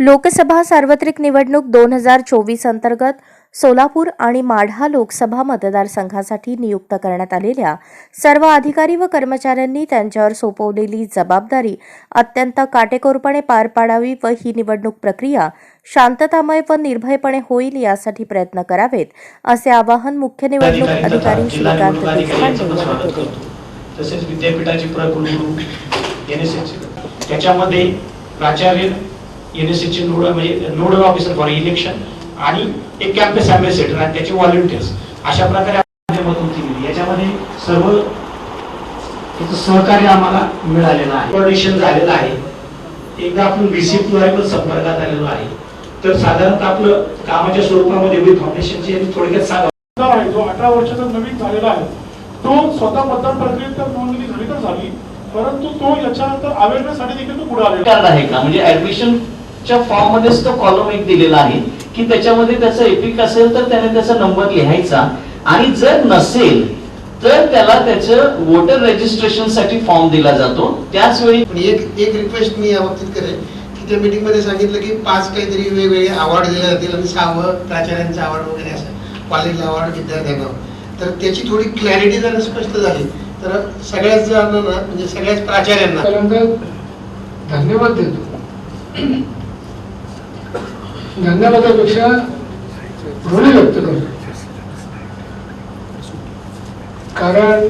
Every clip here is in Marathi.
लोकसभा सार्वत्रिक निवडणूक दोन हजार चोवीस अंतर्गत सोलापूर आणि माढा लोकसभा मतदारसंघासाठी नियुक्त करण्यात आलेल्या सर्व अधिकारी व कर्मचाऱ्यांनी त्यांच्यावर सोपवलेली जबाबदारी अत्यंत काटेकोरपणे पार पाडावी व ही निवडणूक प्रक्रिया शांततामय व निर्भयपणे होईल यासाठी प्रयत्न करावेत असे आवाहन मुख्य निवडणूक अधिकारी श्रीकांत देशपांडे यांनी केले. तसेच विद्यापीठाचे प्रकुलगुरू एन एस एच त्याच्यामध्ये प्राचार्य एन एस एचचे नोडल म्हणजे नोडल ऑफिसर फॉर इलेक्शन आणि एक कॅम्पस अँबॅसेडर आणि त्याचे व्हॉलेंटियर्स अशा प्रकारे माध्यमातून याच्यामध्ये सर्व त्याचं सहकार्य आम्हाला मिळालेलं आहे. कोऑर्डिनेशन झालेलं आहे. एकदा आपण रिसिप्टद्वारे पण संपर्कात आलेलो आहे. तर साधारणतः आपलं कामाच्या स्वरूपामध्ये विथ फाउंडेशनचे थोडक्यात सांगा. आहे जो अठरा वर्षाचा नवीन झालेला आहे तो स्वतः मतदान प्रक्रियेत तर नोंदणी झाली तर झाली परंतु तो याच्यानंतर अवेअरनेससाठी देखील तो पुढे आलेला आहे. का? म्हणजे ऍडमिशनच्या फॉर्म मध्येच तो कॉलम एक दिलेला आहे की त्याच्यामध्ये त्याचं एपिक असेल तर त्याने त्याचा नंबर लिहायचा. आणि जर नसेल तर त्याला त्याचं वोटर रजिस्ट्रेशनसाठी फॉर्म दिला जातो. त्याच वेळी एक एक रिक्वेस्ट मी या बाबतीत करेन की त्या meeting मध्ये सांगितलं की पाच काहीतरी वेगवेगळे अवॉर्ड दिले जातील आणि सहावं प्राचार्यांचं अवॉर्ड वगैरे असं कॉलेजला अवॉर्ड विद्यार्थ्यांना तर त्याची थोडी क्लॅरिटी जर स्पष्ट झाली तर सगळ्याच जणांना म्हणजे सगळ्याच प्राचार्यांना. धन्यवाद देतो. धन्यवादापेक्षा ऋणी व्यक्त करतो कारण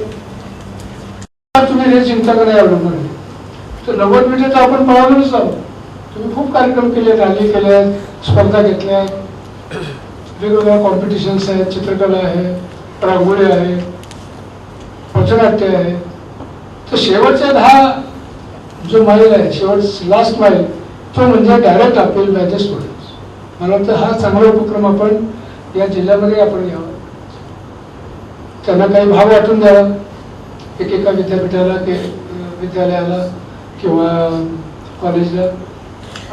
तुम्ही हे चिंता करा अवलंबून तर नव्वद मिनिटं तर आपण पळालोच आहोत. तुम्ही खूप कार्यक्रम केले रॅली केल्या स्पर्धा घेतल्या वेगवेगळ्या कॉम्पिटिशन्स आहेत चित्रकला आहे रांगोळी आहे पचनाट्य आहे. तर शेवटच्या दहा जो माईल आहे शेवट लास्ट माईल तो म्हणजे डायरेक्ट अपील बाय पुढे मला वाटतं हा चांगला उपक्रम आपण या जिल्ह्यामध्ये आपण घ्यावा. त्यांना काही भाव वाटून द्यावा. एकेका विद्यापीठाला विद्यालयाला किंवा कॉलेजला.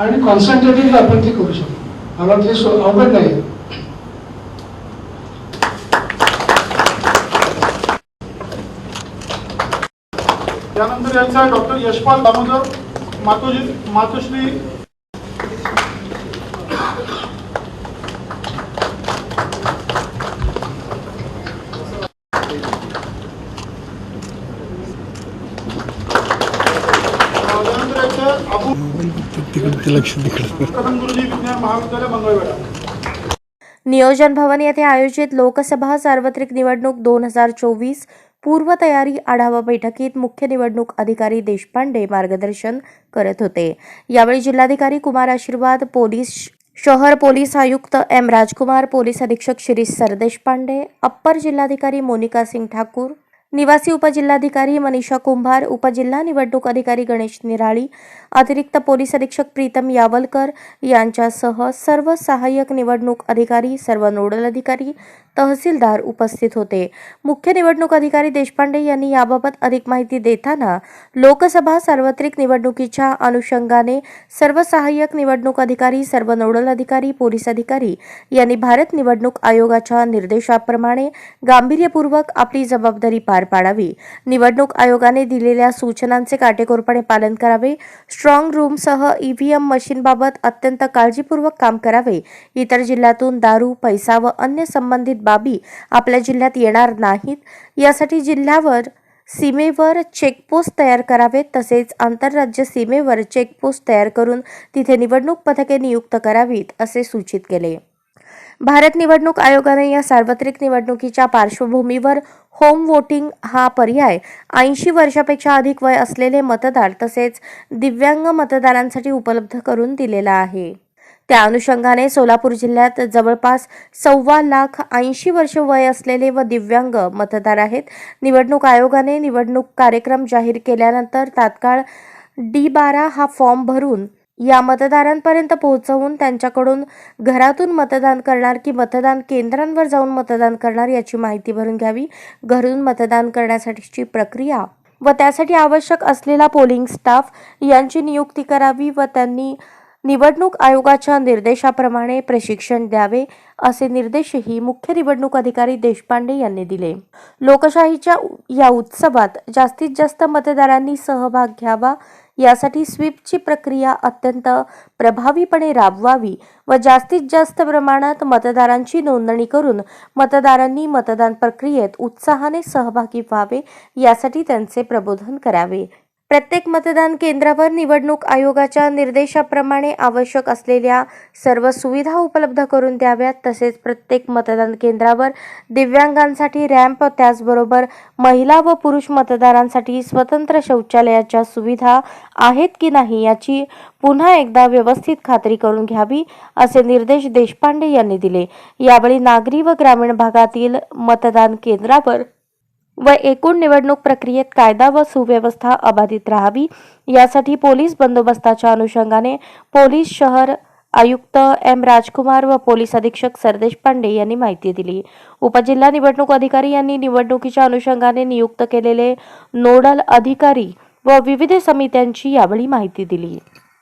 आणि कॉन्सन्ट्रेटिव्ह आपण ते करू शकतो. मला वाटतं हे सो अवघड नाही. त्यानंतर यांचा डॉक्टर यशपाल दामोदर मातोजी मातोश्री नियोजन भवन येथे आयोजित लोकसभा सार्वत्रिक निवडणूक दोन हजार चोवीस पूर्वतयारी आढावा बैठकीत मुख्य निवडणूक अधिकारी देशपांडे मार्गदर्शन करत होते. यावेळी जिल्हाधिकारी कुमार आशीर्वाद पोलीस शहर पोलीस आयुक्त एम राजकुमार पोलीस अधीक्षक शिरीष सरदेशपांडे अप्पर जिल्हाधिकारी मोनिका सिंग ठाकूर निवासी उपजिल्हाधिकारी मनीषा कुंभार उपजिल्हा निवडणूक अधिकारी गणेश निराळी अतिरिक्त पोलीस अधीक्षक प्रीतम यावलकर यांच्यासह सर्व सहाय्यक निवडणूक अधिकारी सर्व नोडल अधिकारी तहसीलदार उपस्थित होते. मुख्य निवडणूक अधिकारी देशपांडे यांनी याबाबत अधिक माहिती देताना लोकसभा सार्वत्रिक निवडणुकीच्या अनुषंगाने सर्व सहाय्यक निवडणूक अधिकारी सर्व नोडल अधिकारी पोलीस अधिकारी यांनी भारत निवडणूक आयोगाच्या निर्देशाप्रमाणे गांभीर्यपूर्वक आपली जबाबदारी पार पाडावी. निवडणूक आयोगाने दिलेल्या सूचनांचे काटेकोरपणे पालन करावे. स्ट्रॉंग रूमसह ईव्हीएम मशीनबाबत अत्यंत काळजीपूर्वक काम करावे. इतर जिल्ह्यातून दारू पैसा व अन्य संबंधित बाबी आपल्या जिल्ह्यात येणार नाहीत. यासाठी जिल्ह्यावर सीमेवर चेकपोस्ट तयार करावेत तसेच आंतरराज्य सीमेवर चेकपोस्ट तयार करून तिथे निवडणूक पथके नियुक्त करावीत असे सूचित केले. भारत निवडणूक आयोगाने या सार्वत्रिक निवडणुकीच्या पार्श्वभूमीवर होम वोटिंग हा पर्याय ऐंशी वर्षापेक्षा अधिक वय असलेले मतदार तसेच दिव्यांग मतदारांसाठी उपलब्ध करून दिलेला आहे. त्या अनुषंगाने सोलापूर जिल्ह्यात जवळपास सव्वा लाख ऐंशी वर्ष वय असलेले व दिव्यांग मतदार आहेत. निवडणूक आयोगाने निवडणूक कार्यक्रम जाहीर केल्यानंतर तात्काळ डी बारा हा फॉर्म भरून या मतदारांपर्यंत पोहोचवून त्यांच्याकडून घरातून मतदान करणार की मतदान केंद्रांवर जाऊन मतदान करणार याची माहिती भरून घ्यावी. घरून मतदान करण्यासाठीची प्रक्रिया व त्यासाठी आवश्यक असलेला पोलिंग स्टाफ यांची नियुक्ती करावी व त्यांनी निवडणूक आयोगाच्या निर्देशाप्रमाणे प्रशिक्षण द्यावे असे निर्देशही मुख्य निवडणूक अधिकारी देशपांडे यांनी दिले. लोकशाहीच्या या उत्सवात जास्तीत जास्त मतदारांनी सहभाग घ्यावा यासाठी स्वीपची प्रक्रिया अत्यंत प्रभावीपणे राबवावी व जास्तीत जास्त प्रमाणात मतदारांची नोंदणी करून मतदारांनी मतदान प्रक्रियेत उत्साहाने सहभागी व्हावे यासाठी त्यांचे प्रबोधन करावे. प्रत्येक मतदान केंद्रावर निवडणूक आयोगाच्या निर्देशाप्रमाणे आवश्यक असलेल्या सर्व सुविधा उपलब्ध करून द्याव्यात तसेच प्रत्येक मतदान केंद्रावर दिव्यांगांसाठी रॅम्प त्याचबरोबर महिला व पुरुष मतदारांसाठी स्वतंत्र शौचालयाच्या सुविधा आहेत की नाही याची पुन्हा एकदा व्यवस्थित खात्री करून घ्यावी असे निर्देश देशपांडे यांनी दिले. यावेळी नागरी व ग्रामीण भागातील मतदान केंद्रावर व एकूण निवडणूक प्रक्रियेत कायदा व सुव्यवस्था अबाधित राहावी. यासाठी पोलीस बंदोबस्ताच्या अनुषंगाने पोलीस शहर आयुक्त एम राजकुमार व पोलीस अधीक्षक सरदेश पांडे यांनी माहिती दिली. उपजिल्हा निवडणूक अधिकारी यांनी निवडणुकीच्या अनुषंगाने नियुक्त केलेले नोडल अधिकारी व विविध समित्यांची यावेळी माहिती दिली.